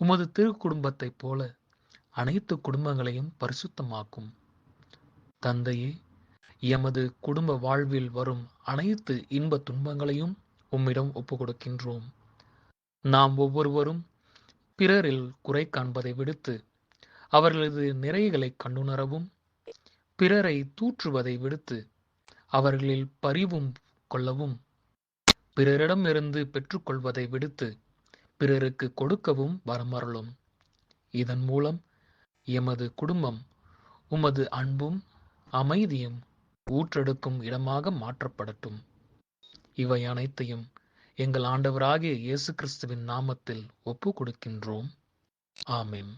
உமது திருக்குடும்பத்தைப் போல அனைத்து குடும்பங்களையும் பரிசுத்தமாக்கும். தந்தையே எமது குடும்ப வாழ்வில் வரும் அனைத்து இன்ப துன்பங்களையும் உம்மிடம் ஒப்பு கொடுக்கின்றோம் நாம் ஒவ்வொருவரும் பிறரில் குறை காண்பதை விடுத்து அவர்களது நிறைகளை கண்டுணரவும் பிறரை தூற்றுவதை விடுத்து அவர்களில் பரிவும் கொள்ளவும் பிறரிடமிருந்து பெற்றுக்கொள்வதை விடுத்து பிறருக்கு கொடுக்கவும் வரமருளும். இதன் மூலம் எமது குடும்பம் உமது அன்பும் அமைதியும் ஊற்றெடுக்கும் இடமாக மாற்றப்படட்டும். இவை அனைத்தையும் எங்கள் ஆண்டவராகிய இயேசு கிறிஸ்துவின் நாமத்தில் ஒப்பு கொடுக்கின்றோம் ஆமேன்.